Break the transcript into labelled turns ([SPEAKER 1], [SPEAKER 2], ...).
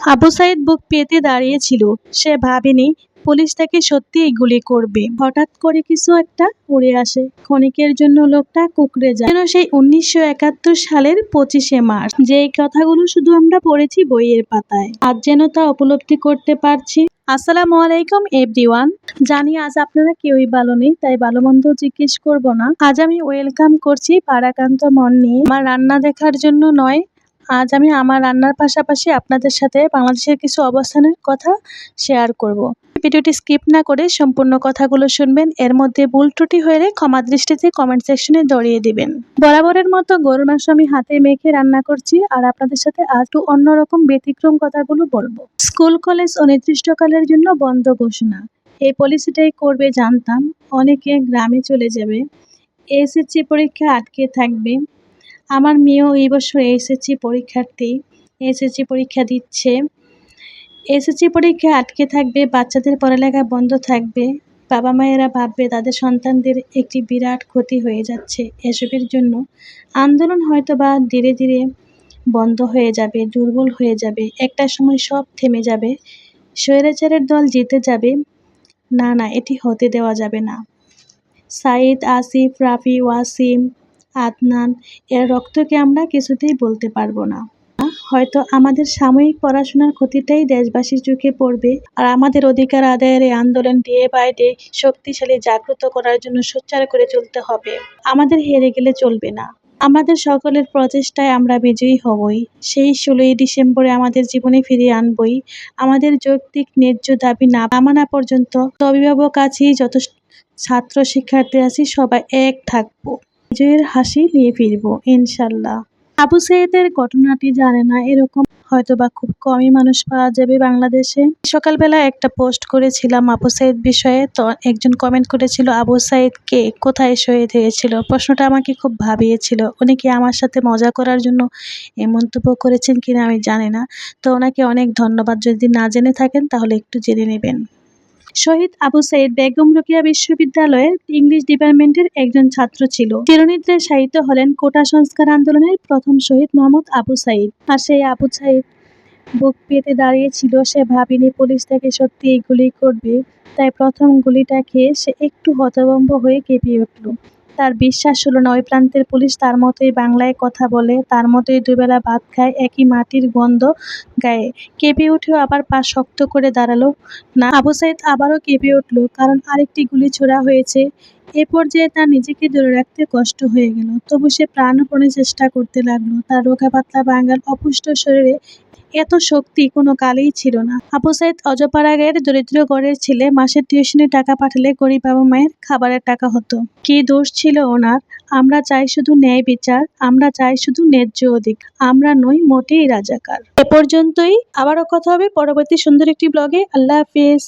[SPEAKER 1] আবু সাইদ বুক পেতে দাঁড়িয়েছিল। সে ভাবেনি পুলিশ তাকে সত্যিই গুলি করবে। হঠাৎ করে কিছু একটা উড়ে আসে। ক্ষণিকের জন্য লোকটা কুকড়ে যায়। যেন সেই উনিশশো একাত্তর সালের পঁচিশে মার্চ। যেই কথাগুলো শুধু আমরা পড়েছি বইয়ের পাতায়। আজ যেন তা উপলব্ধি করতে পারছি। আসসালামু আলাইকুম, এভরিওয়ান। জানি আজ আপনারা কেউই ভালো নেই, তাই ভালো মন্দ জিজ্ঞেস করব না। আজ আমি ওয়েলকাম করছি পারাকান্ত মন নিয়ে। আমার রান্না দেখার জন্য নয় আজ আমি আমার রান্নার পাশাপাশি আপনাদের সাথে বাংলাদেশের কিছু অবস্থানের কথা শেয়ার করব। ভিডিওটি স্কিপ না করে সম্পূর্ণ কথাগুলো শুনবেন। এর মধ্যে ভুল ত্রুটি হলে ক্ষমা দৃষ্টিতে কমেন্ট সেকশনে দড়িয়ে দিবেন। বরাবরের মতো গরুর মাংস আমি হাতে মেখে রান্না করছি আর আপনাদের সাথে একটু অন্যরকম ব্যতিক্রম কথাগুলো বলব। স্কুল, কলেজ অনির্দিষ্টকালের জন্য বন্ধ ঘোষণা। এই পলিসিটাই করবে জানতাম। অনেকে গ্রামে চলে যাবে। এসএসসি পরীক্ষা আটকে থাকবে। আমার মেয়েও এই বছর এসএসসি পরীক্ষার্থী এসএসসি পরীক্ষা দিচ্ছে। এসএসসি পরীক্ষা আটকে থাকবে, বাচ্চাদের পড়ালেখা বন্ধ থাকবে। বাবা মায়েরা ভাববে তাদের সন্তানদের একটি বিরাট ক্ষতি হয়ে যাচ্ছে এসবের জন্য। আন্দোলন হয়তো বা ধীরে ধীরে বন্ধ হয়ে যাবে, দুর্বল হয়ে যাবে। একটা সময় সব থেমে যাবে। স্বৈরাচারের দল জিতে যাবে। না না, এটি হতে দেওয়া যাবে না। সাইদ, আসিফ, রাফি, ওয়াসিম আদনান, এর রক্তকে আমরা কিছুতেই বলতে পারব না। হয়তো আমাদের সাময়িক পড়াশোনার ক্ষতিটাই দেশবাসীর চোখে পড়বে, আর আমাদের অধিকার আদায়ের এই আন্দোলন ডে বাই ডে শক্তিশালী জাগ্রত করার জন্য সোচ্চার করে চলতে হবে। আমাদের হেরে গেলে চলবে না। আমাদের সকলের প্রচেষ্টায় আমরা বিজয়ী হবই। সেই ষোলোই ডিসেম্বরে আমাদের জীবনে ফিরিয়ে আনবই। আমাদের যৌক্তিক ন্যায্য দাবি না মানা পর্যন্ত অভিভাবক আছি, যত ছাত্র শিক্ষার্থী আছি, সবাই এক থাকব। বিজয়ের হাসি নিয়ে ফিরবো, ইনশাল্লাহ। আবু সাইদের ঘটনাটি জানে না, এরকম হয়তোবা খুব কমই মানুষ পাওয়া যাবে বাংলাদেশে। সকালবেলা একটা পোস্ট করেছিলাম আবু সাইদ বিষয়ে, তো একজন কমেন্ট করেছিল, আবু সাইদ কে? কোথায় শহীদ হয়েছিল? প্রশ্নটা আমাকে খুব ভাবিয়েছিল। উনি কি আমার সাথে মজা করার জন্য এ মন্তব্য করেছেন কিনা আমি জানি না। তো ওনাকে অনেক ধন্যবাদ। যদি না জেনে থাকেন, তাহলে একটু জেনে নেবেন। শহীদ আবু সাইদ বেগম রোকেয়া বিশ্ববিদ্যালয়ের ইংলিশ ডিপার্টমেন্টের একজন ছাত্র ছিল। চিরনিদ্রায় সাহিত্য হলেন কোটা সংস্কার আন্দোলনের প্রথম শহীদ মোহাম্মদ আবু সাইদ আর সেই আবু সাইদ বুক পেতে দাঁড়িয়েছিল, সে ভাবিনি পুলিশ তাকে সত্যি গুলি করবে। তাই প্রথম গুলিটা খেয়ে সে একটু হতভম্ব হয়ে কেঁপে উঠল। তার বিশ্বাস হলো না, ওই প্রান্তের পুলিশ তার মতোই বাংলায় কথা বলে, তার মতোই দুবেলা ভাত খায়, একই মাটির গন্ধ গায়ে। কেঁপে উঠেও আবার পা শক্ত করে দাঁড়াল। না, আবু সাইদ আবারও কেঁপে উঠল, কারণ আরেকটি গুলি ছোড়া হয়েছে। এ পর্যায়ে তার নিজেকে ধরে রাখতে কষ্ট হয়ে গেল, তবু সে প্রাণপণে চেষ্টা করতে লাগল। তার রোগা পাতলা বাঙাল অপুষ্ট শরীরে এত শক্তি কোনো কালেই ছিল না। আবু সাইদ অজপাড়াগের দরিদ্র ঘরের ছেলে মাসের টিউশনে টাকা পাঠালে গরিব বাবা মায়ের খাবারের টাকা হতো। কি দোষ ছিল ওনার? আমরা চাই শুধু ন্যায় বিচার, আমরা চাই শুধু ন্যায্য অধিক আমরা নই মোটেই রাজাকার। এ পর্যন্তই। আবারও কথা হবে পরবর্তী সুন্দর একটি ব্লগে আল্লাহ হাফিজ।